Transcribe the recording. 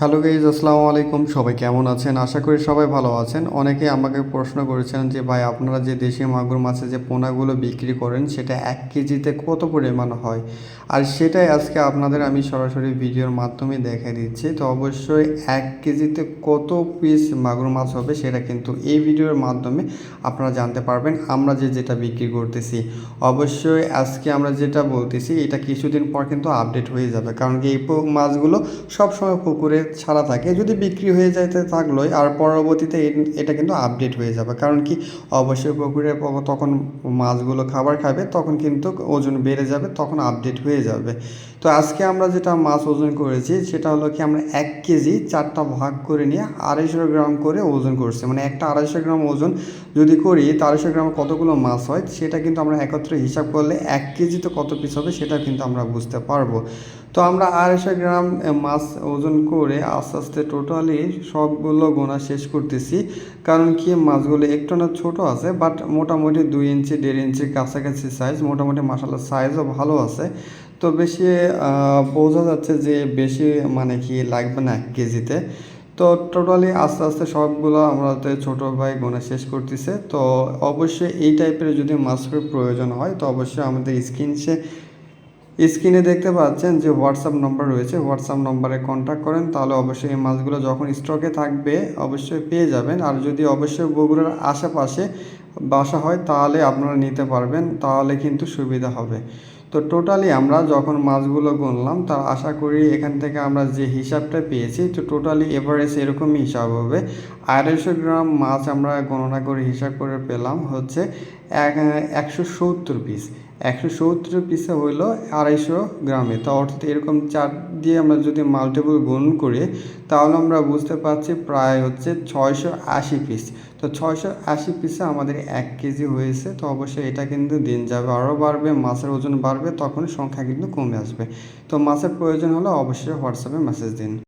Hello guys আসসালামু আলাইকুম। সবাই কেমন আছেন? আশা করি সবাই ভালো আছেন। অনেকে আমাকে প্রশ্ন করেছেন যে, ভাই, আপনারা যে দেশি মাগুর মাছের যে পোনাগুলো বিক্রি করেন, সেটা এক কেজিতে কত পরিমাণ হয়? আর সেটাই আজকে আপনাদের আমি সরাসরি ভিডিওর মাধ্যমে দেখে দিচ্ছি। তো অবশ্যই এক কেজিতে কত পিস মাগুর মাছ হবে, সেটা কিন্তু এই ভিডিওর মাধ্যমে আপনারা জানতে পারবেন। আমরা যে যেটা বিক্রি করতেছি। অবশ্যই আজকে আমরা যেটা বলতেছি, এটা কিছুদিন পর কিন্তু আপডেট হয়ে যাবে। কারণ কি এই মাছগুলো সবসময় পুকুরে ছাড়া থাকে। যদি বিক্রি হয়ে যাইতে থাকলোই, আর পরবর্তীতে এটা কিন্তু আপডেট হয়ে যাবে। কারণ কি, অবশ্যই পুকুরে তখন মাছগুলো খাবার খাবে, তখন কিন্তু ওজন বেড়ে যাবে, তখন আপডেট হয়ে যাবে। তো আজকে আমরা যেটা মাছ ওজন করেছি, সেটা হলো কি, আমরা এক কেজি চারটা ভাগ করে নিয়ে আড়াইশো গ্রাম করে ওজন করছি। মানে একটা আড়াইশো গ্রাম ওজন যদি করি, তা আড়াইশো গ্রাম কতগুলো মাছ হয়, সেটা কিন্তু আমরা একত্রে হিসাব করলে এক কেজিতে কত পিস হবে সেটা কিন্তু আমরা বুঝতে পারব। তো আমরা আড়াইশো গ্রাম মাছ ওজন করে আস্তে আস্তে টোটালি সবগুলো গোনা শেষ করতেছি। কারণ কি, মাছগুলো একটু না ছোটো আছে বাট মোটামুটি দুই ইঞ্চি, দেড় ইঞ্চির কাছাকাছি সাইজ মোটামুটি মাসাল্লাহ সাইজও ভালো আছে। তো বেশি বোঝা যাচ্ছে যে বেশি মানে কি লাগবে না এক কেজিতে। তো টোটালি আস্তে আস্তে সবগুলো আমাদের ছোটো ভাই গোনা শেষ করতেছে। তো অবশ্যই এই টাইপের যদি মাছের প্রয়োজন হয়, তো অবশ্যই আমাদের স্ক্রিন সে স্ক্রিনে দেখতে পাচ্ছেন যে হোয়াটসঅ্যাপ নম্বর রয়েছে। হোয়াটসঅ্যাপ নম্বরে কন্ট্যাক্ট করেন, তাহলে অবশ্যই এই মাছগুলো যখন স্টকে থাকবে, অবশ্যই পেয়ে যাবেন। আর যদি অবশ্যই বগুড়ার আশেপাশে বাসা হয়, তাহলে আপনারা নিতে পারবেন, তাহলে কিন্তু সুবিধা হবে। তো টোটালি আমরা যখন মাছগুলো গুনলাম তার আশা করি এখান থেকে আমরা যে হিসাবটা পেয়েছি, তো টোটালি এভারেজ এরকমই হিসাব হবে। আড়াইশো গ্রাম মাছ আমরা গণনা করে হিসাব করে পেলাম হচ্ছে এক, একশো সত্তর পিস একশো সত্তর পিসে হইল আড়াইশো গ্রামে। তো অর্থাৎ এরকম চার দিয়ে আমরা যদি মাল্টিপল গুণ করি, তাহলে আমরা বুঝতে পারছি প্রায় হচ্ছে ছয়শো আশি পিস। তো ছয়শো আশি পিসে আমাদের এক কেজি হয়েছে, তো অবশ্যই এটা কিন্তু দিন যাবে। আরও বাড়বে, মাছের ওজন বাড়বে তখন সংখ্যা কিন্তু কমে আসবে। তো মাছের প্রয়োজন হলে অবশ্যই হোয়াটসঅ্যাপে মেসেজ দিন।